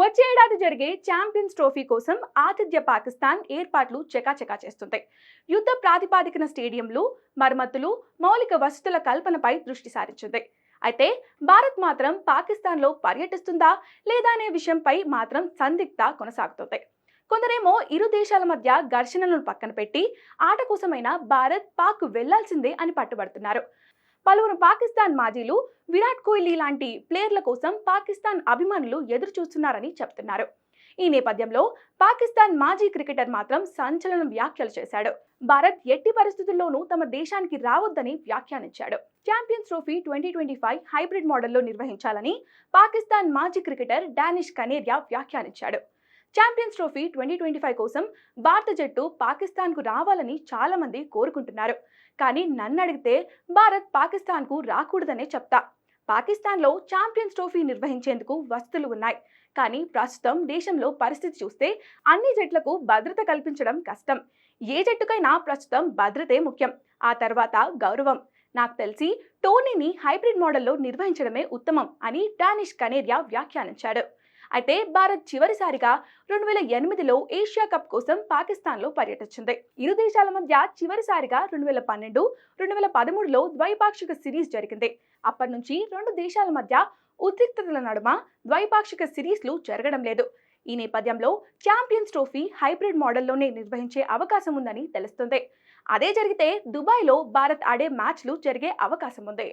వచ్చే ఏడాది జరిగే ఛాంపియన్స్ ట్రోఫీ కోసం ఆతిథ్య పాకిస్తాన్ ఏర్పాట్లు చకాచకా చేస్తుంది యుద్ధ ప్రాతిపాదికన స్టేడియంలు మరమ్మతులు మౌలిక వసతుల కల్పనపై దృష్టి సారించింది. అయితే భారత్ మాత్రం పాకిస్తాన్లో పర్యటిస్తుందా లేదా అనే విషయంపై మాత్రం సందిగ్ధ కొనసాగుతుంది. కొందరేమో ఇరు దేశాల మధ్య ఘర్షణలను పక్కన పెట్టి ఆట కోసమైనా భారత్ పాక్ వెళ్ళాల్సిందే అని పట్టుబడుతున్నారు. పలువురు పాకిస్తాన్ మాజీలు విరాట్ కోహ్లీ లాంటి ప్లేయర్ల కోసం పాకిస్తాన్ అభిమానులు ఎదురు చూస్తున్నారని చెప్తున్నారు. ఈ నేపథ్యంలో పాకిస్తాన్ మాజీ క్రికెటర్ మాత్రం సంచలన వ్యాఖ్యలు చేశాడు. భారత్ ఎట్టి పరిస్థితుల్లోనూ తమ దేశానికి రావద్దని వ్యాఖ్యానించాడు. Champions Trophy twenty twenty five hybrid మోడల్లో నిర్వహించాలని పాకిస్తాన్ మాజీ cricketer Danish Kaneria వ్యాఖ్యానించాడు. Champions Trophy twenty twenty five కోసం భారత జట్టు పాకిస్తాన్కు రావాలని చాలామంది కోరుకుంటున్నారు. కానీ నన్ను అడిగితే భారత్ పాకిస్తాన్కు రాకూడదనే చెప్తా. పాకిస్తాన్లో ఛాంపియన్స్ ట్రోఫీ నిర్వహించేందుకు వసతులు ఉన్నాయి. కానీ ప్రస్తుతం దేశంలో పరిస్థితి చూస్తే అన్ని జట్లకు భద్రత కల్పించడం కష్టం. ఏ జట్టుకైనా ప్రస్తుతం భద్రతే ముఖ్యం. ఆ తర్వాత గౌరవం. నాకు తెలిసి టోర్నీని హైబ్రిడ్ మోడల్లో నిర్వహించడమే ఉత్తమం అని డానిష్ కనేరియా వ్యాఖ్యానించాడు. అయితే భారత్ చివరిసారిగా రెండు వేల ఎనిమిదిలో ఏషియా కప్ కోసం పాకిస్తాన్లో పర్యటించింది. ఇరు దేశాల మధ్య చివరిసారిగా రెండు వేల పన్నెండు రెండు వేల పదమూడులో ద్వైపాక్షిక సిరీస్ జరిగింది. అప్పటి నుంచి రెండు దేశాల మధ్య ఉద్రిక్తతల నడుమ ద్వైపాక్షిక సిరీస్లు జరగడం లేదు. ఈ నేపథ్యంలో ఛాంపియన్స్ ట్రోఫీ హైబ్రిడ్ మోడల్లోనే నిర్వహించే అవకాశం ఉందని తెలుస్తుంది. అదే జరిగితే దుబాయ్లో భారత్ ఆడే మ్యాచ్లు జరిగే అవకాశం ఉంది.